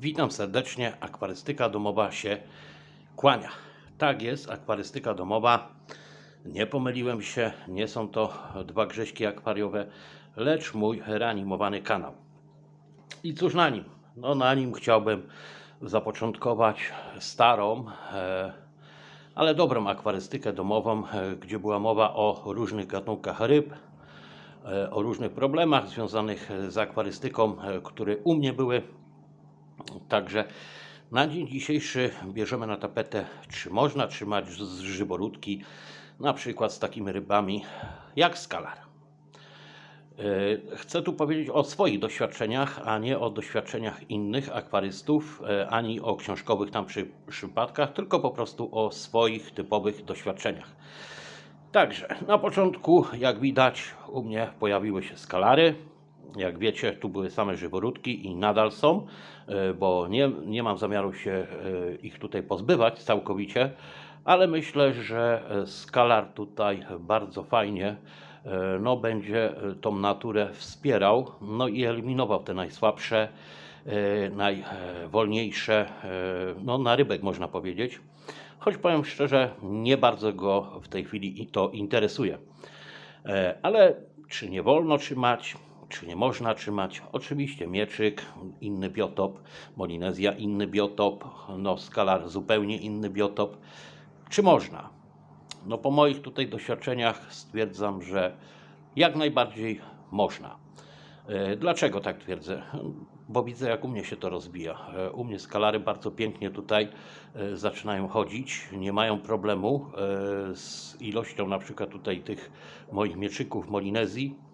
Witam serdecznie. Akwarystyka domowa się kłania. Tak jest, akwarystyka domowa. Nie pomyliłem się, nie są to dwa grześki akwariowe, lecz mój reanimowany kanał. I cóż na nim? No na nim chciałbym zapoczątkować starą, e, ale dobrą akwarystykę domową, e, gdzie była mowa o różnych gatunkach ryb, e, o różnych problemach związanych z akwarystyką, które u mnie były. Także na dzień dzisiejszy bierzemy na tapetę, czy można trzymać z żyworódki, na przykład z takimi rybami jak skalar. E, Chcę tu powiedzieć o swoich doświadczeniach, a nie o doświadczeniach innych akwarystów, e, ani o książkowych tam przy, przypadkach, tylko po prostu o swoich typowych doświadczeniach. Także na początku, jak widać, u mnie pojawiły się skalary. Jak wiecie, tu były same żyworódki i nadal są, e, bo nie, nie mam zamiaru się e, ich tutaj pozbywać całkowicie, ale myślę, że e, skalar tutaj bardzo fajnie no, będzie tą naturę wspierał no i eliminował te najsłabsze, najwolniejsze, no, na rybek można powiedzieć. Choć powiem szczerze, nie bardzo go w tej chwili to interesuje. Ale czy nie wolno trzymać, czy nie można trzymać? Oczywiście mieczyk, inny biotop, Molinezja inny biotop, no skalar zupełnie inny biotop. Czy można? No po moich tutaj doświadczeniach stwierdzam, że jak najbardziej można. E, Dlaczego tak twierdzę? Bo widzę, jak u mnie się to rozwija. E, U mnie skalary bardzo pięknie tutaj e, zaczynają chodzić, nie mają problemu z ilością na przykład tutaj tych moich mieczyków Molinezji.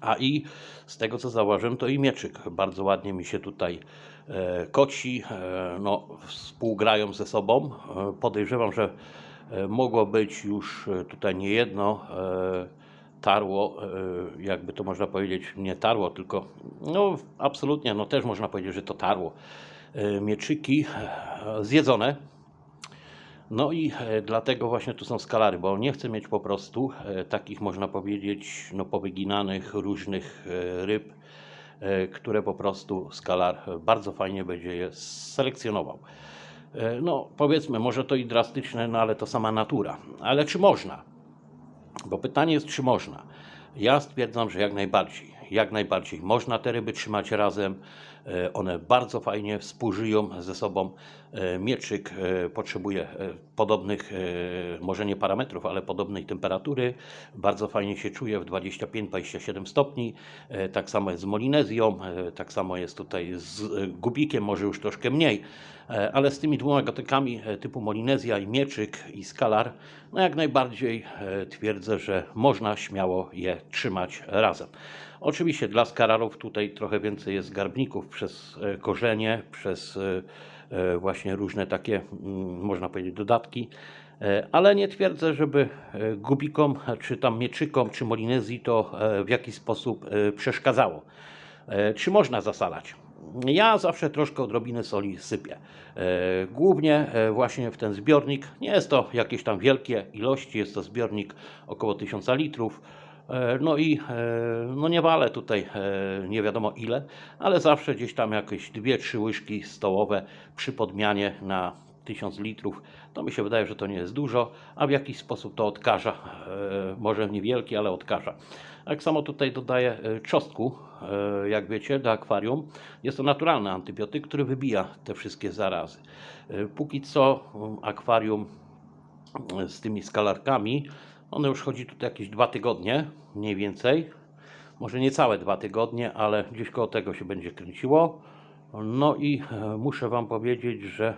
A i z tego co zauważyłem, to i mieczyk bardzo ładnie mi się tutaj e, koci, e, no, współgrają ze sobą. E, podejrzewam, że e, mogło być już e, tutaj niejedno e, tarło, e, jakby to można powiedzieć, nie tarło, tylko no absolutnie, no też można powiedzieć, że to tarło. E, Mieczyki e, zjedzone. No i e, dlatego właśnie tu są skalary, bo nie chcę mieć po prostu e, takich, można powiedzieć, no powyginanych różnych e, ryb, które po prostu skalar bardzo fajnie będzie je selekcjonował. No powiedzmy, może to i drastyczne, no ale to sama natura. Ale czy można? Bo pytanie jest, czy można. Ja stwierdzam, że jak najbardziej. Jak najbardziej można te ryby trzymać razem. E, One bardzo fajnie współżyją ze sobą. E, Mieczyk e, potrzebuje podobnych, może nie parametrów, ale podobnej temperatury. Bardzo fajnie się czuje w 25-27 stopni. Tak samo jest z Molinezją, tak samo jest tutaj z Gubikiem, może już troszkę mniej. Ale z tymi dwoma gatunkami e, typu Molinezja i Mieczyk i Skalar, no jak najbardziej twierdzę, że można śmiało je trzymać razem. Oczywiście dla skalarów tutaj trochę więcej jest garbników przez e, korzenie, przez e, e, właśnie różne takie, mm, można powiedzieć, dodatki. Ale nie twierdzę, żeby gubikom, czy tam mieczykom, czy molinezji to w jakiś sposób przeszkadzało. Czy można zasalać? Ja zawsze troszkę odrobinę soli sypię. Głównie właśnie w ten zbiornik. Nie jest to jakieś tam wielkie ilości, jest to zbiornik około 1000 litrów. E, No i e, no nie walę tutaj e, nie wiadomo ile, ale zawsze gdzieś tam jakieś 2-3 łyżki stołowe przy podmianie na 1000 litrów. To mi się wydaje, że to nie jest dużo, a w jakiś sposób to odkaża. Może niewielki, ale odkaża. Tak samo tutaj dodaję czosnku, jak wiecie, do akwarium. Jest to naturalny antybiotyk, który wybija te wszystkie zarazy. Póki co mm, akwarium z tymi skalarkami, one już chodzi tutaj jakieś dwa tygodnie, mniej więcej. Może nie całe dwa tygodnie, ale gdzieś koło tego się będzie kręciło. No i e, muszę Wam powiedzieć, że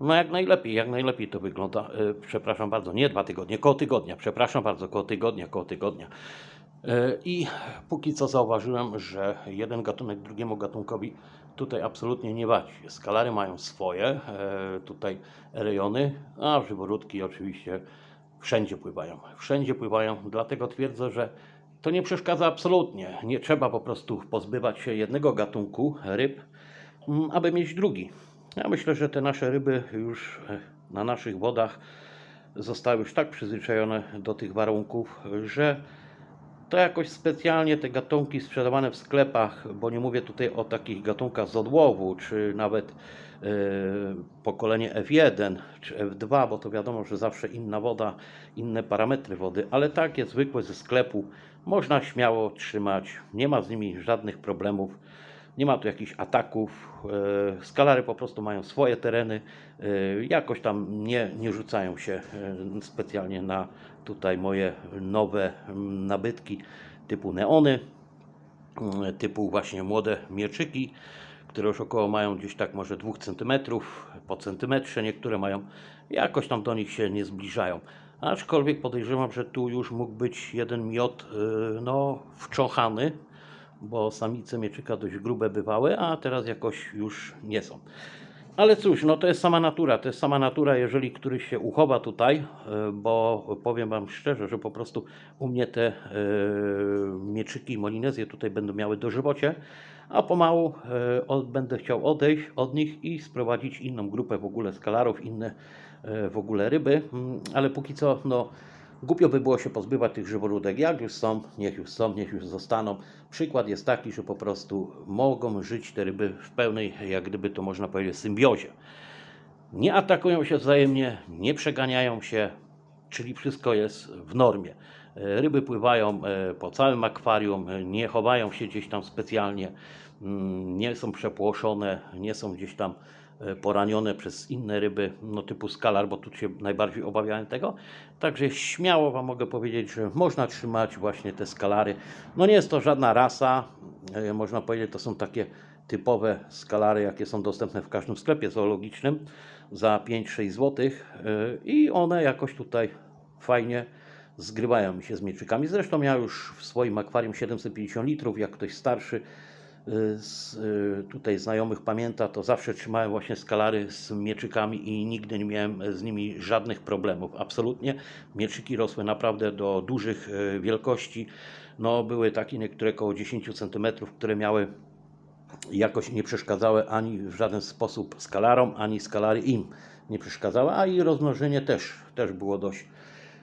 no jak najlepiej, jak najlepiej to wygląda. E, Przepraszam bardzo, nie dwa tygodnie, koło tygodnia. Przepraszam bardzo, koło tygodnia, koło tygodnia. E, I póki co zauważyłem, że jeden gatunek drugiemu gatunkowi tutaj absolutnie nie wadzi. Skalary mają swoje, tutaj rejony, a żyworódki oczywiście wszędzie pływają. Wszędzie pływają, dlatego twierdzę, że to nie przeszkadza absolutnie. Nie trzeba po prostu pozbywać się jednego gatunku ryb, mm, aby mieć drugi. Ja myślę, że te nasze ryby już e, na naszych wodach zostały już tak przyzwyczajone do tych warunków, że to jakoś specjalnie te gatunki sprzedawane w sklepach, bo nie mówię tutaj o takich gatunkach z odłowu, czy nawet e, pokolenie F1 czy F2, bo to wiadomo, że zawsze inna woda, inne parametry wody, ale takie zwykłe ze sklepu można śmiało trzymać, nie ma z nimi żadnych problemów. Nie ma tu jakichś ataków. e, Skalary po prostu mają swoje tereny. e, Jakoś tam nie, nie rzucają się e, specjalnie na tutaj moje nowe nabytki typu neony, typu właśnie młode mieczyki, które już około mają gdzieś tak może 2 cm, po centymetrze niektóre mają. Jakoś tam do nich się nie zbliżają. Aczkolwiek podejrzewam, że tu już mógł być jeden miot no, wcząchany, bo samice mieczyka dość grube bywały, a teraz jakoś już nie są. Ale cóż, no to jest sama natura, to jest sama natura, jeżeli któryś się uchowa tutaj, e, bo powiem Wam szczerze, że po prostu u mnie te e, mieczyki i molinezje tutaj będą miały dożywocie, a pomału e, będę chciał odejść od nich i sprowadzić inną grupę w ogóle skalarów, inne w ogóle ryby, Mm, ale póki co, no Głupio by było się pozbywać tych żyworódek. Jak już są, niech już są, niech już zostaną. Przykład jest taki, że po prostu mogą żyć te ryby w pełnej, jak gdyby to można powiedzieć, symbiozie. Nie atakują się wzajemnie, nie przeganiają się, czyli wszystko jest w normie. E, Ryby pływają e, po całym akwarium, e, nie chowają się gdzieś tam specjalnie, mm, nie są przepłoszone, nie są gdzieś tam poranione przez inne ryby, no typu skalar, bo tu się najbardziej obawiałem tego. Także śmiało Wam mogę powiedzieć, że można trzymać właśnie te skalary. No nie jest to żadna rasa, e, można powiedzieć, to są takie typowe skalary, jakie są dostępne w każdym sklepie zoologicznym za 5-6 zł i one jakoś tutaj fajnie zgrywają mi się z mieczykami. Zresztą ja już w swoim akwarium 750 litrów, jak ktoś starszy z y, tutaj znajomych pamięta, to zawsze trzymałem właśnie skalary z mieczykami i nigdy nie miałem z nimi żadnych problemów. Absolutnie. Mieczyki rosły naprawdę do dużych y, wielkości. No, były takie niektóre około 10 cm, które miały jakoś nie przeszkadzały ani w żaden sposób skalarom, ani skalary im nie przeszkadzały, a i rozmnożenie też, też było dość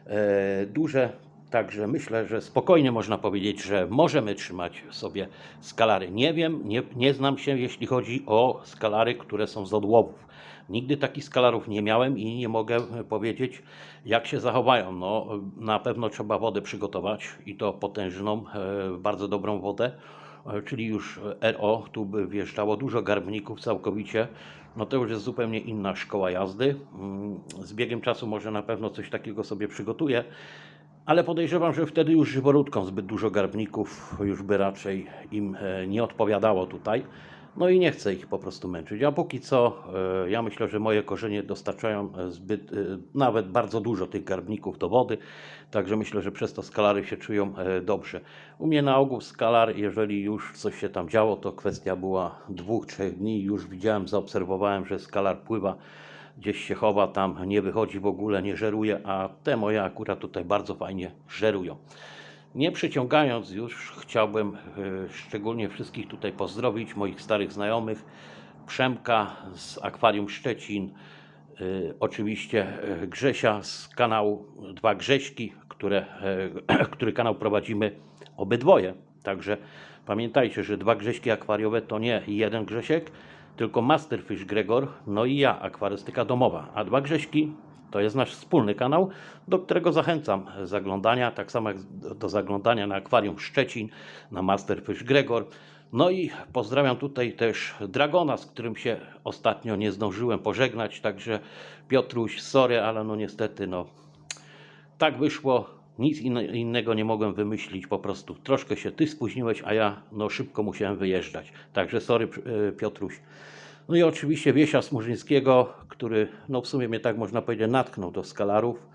e, duże. Także myślę, że spokojnie można powiedzieć, że możemy trzymać sobie skalary. Nie wiem, nie, nie znam się, jeśli chodzi o skalary, które są z odłowów. Nigdy takich skalarów nie miałem i nie mogę powiedzieć, jak się zachowają. No, na pewno trzeba wodę przygotować i to potężną, e, bardzo dobrą wodę e, czyli już RO, tu by wjeżdżało dużo garbników całkowicie, no to już jest zupełnie inna szkoła jazdy. Mm, Z biegiem czasu może na pewno coś takiego sobie przygotuję, ale podejrzewam, że wtedy już żyworódką zbyt dużo garbników już by raczej im e, nie odpowiadało tutaj. No i nie chcę ich po prostu męczyć. A póki co, e, ja myślę, że moje korzenie dostarczają e, zbyt, nawet bardzo dużo tych garbników do wody, także myślę, że przez to skalary się czują dobrze. U mnie na ogół skalar, jeżeli już coś się tam działo, to kwestia była dwóch, trzech dni. Już widziałem, zaobserwowałem, że skalar pływa, gdzieś się chowa, tam nie wychodzi w ogóle, nie żeruje, a te moje akurat tutaj bardzo fajnie żerują. Nie przyciągając już, chciałbym e, szczególnie wszystkich tutaj pozdrowić, moich starych znajomych, Przemka z Akwarium Szczecin, e, oczywiście e, Grzesia z kanału Dwa Grześki, które, który kanał prowadzimy obydwoje. Także pamiętajcie, że dwa Grześki akwariowe to nie jeden Grzesiek, tylko Masterfish Gregor, no i ja, akwarystyka domowa. A dwa Grześki to jest nasz wspólny kanał, do którego zachęcam zaglądania, tak samo jak do- zaglądania na Akwarium Szczecin, na Masterfish Gregor. No i pozdrawiam tutaj też Dragona, z którym się ostatnio nie zdążyłem pożegnać, także Piotruś, sorry, ale no niestety, no tak wyszło, nic inne- innego nie mogłem wymyślić, po prostu troszkę się ty spóźniłeś, a ja no szybko musiałem wyjeżdżać. Także sorry e, Piotruś. No i oczywiście Wiesia Smurzyńskiego, który no w sumie mnie tak można powiedzieć natknął do skalarów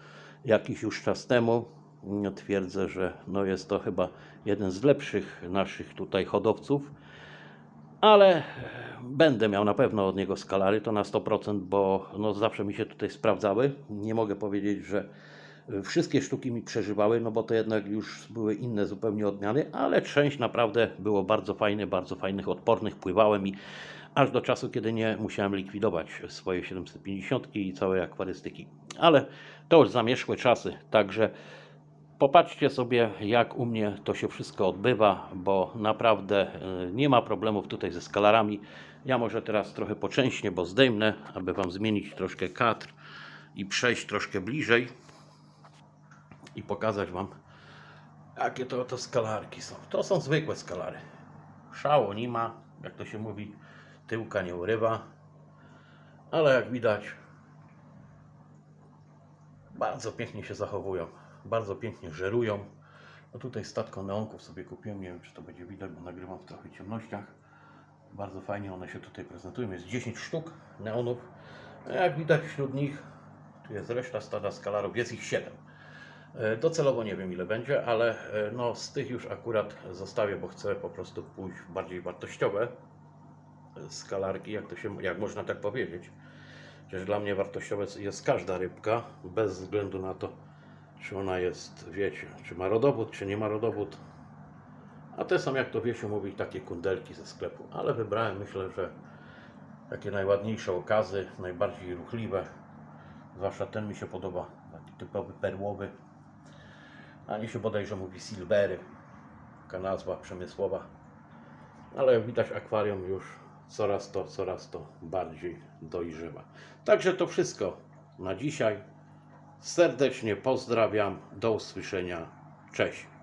jakiś już czas temu. Twierdzę, że no jest to chyba jeden z lepszych naszych tutaj hodowców ale e, będę miał na pewno od niego skalary, to na 100%, bo no zawsze mi się tutaj sprawdzały. Nie mogę powiedzieć, że wszystkie sztuki mi przeżywały, no bo to jednak już były inne zupełnie odmiany, ale część naprawdę było bardzo fajne, bardzo fajnych, odpornych, pływałem i aż do czasu, kiedy nie musiałem likwidować swoje 750 i całej akwarystyki. Ale to już zamierzchłe czasy, także Popatrzcie sobie, jak u mnie to się wszystko odbywa, bo naprawdę y, nie ma problemów tutaj ze skalarami. Ja może teraz trochę poczęśnie, bo zdejmę, aby Wam zmienić troszkę kadr i przejść troszkę bliżej i pokazać Wam, jakie to, to skalarki są. To są zwykłe skalary. Szału nie ma, jak to się mówi, tyłka nie urywa, ale jak widać, bardzo pięknie się zachowują, bardzo pięknie żerują. No tutaj statko neonków sobie kupiłem, nie wiem czy to będzie widać, bo nagrywam w trochę ciemnościach. Bardzo fajnie one się tutaj prezentują, jest 10 sztuk neonów. A Jak widać wśród nich, tu jest reszta stada skalarów, jest ich 7. E, Docelowo nie wiem ile będzie, ale e, no, z tych już akurat zostawię, bo chcę po prostu pójść w bardziej wartościowe e, skalarki, jak, to się, jak można tak powiedzieć. Przecież dla mnie wartościowe jest każda rybka, bez względu na to, czy ona jest, wiecie, czy ma rodowód, czy nie ma rodowód. A te są, jak to Wiesiu mówi, takie kundelki ze sklepu. Ale wybrałem, myślę, że takie najładniejsze okazy, najbardziej ruchliwe. Zwłaszcza ten mi się podoba, taki typowy perłowy. A nie się bodajże mówi silvery, taka nazwa przemysłowa. Ale jak widać akwarium już coraz to, coraz to bardziej dojrzewa. Także to wszystko na dzisiaj. Serdecznie pozdrawiam. Do usłyszenia. Cześć.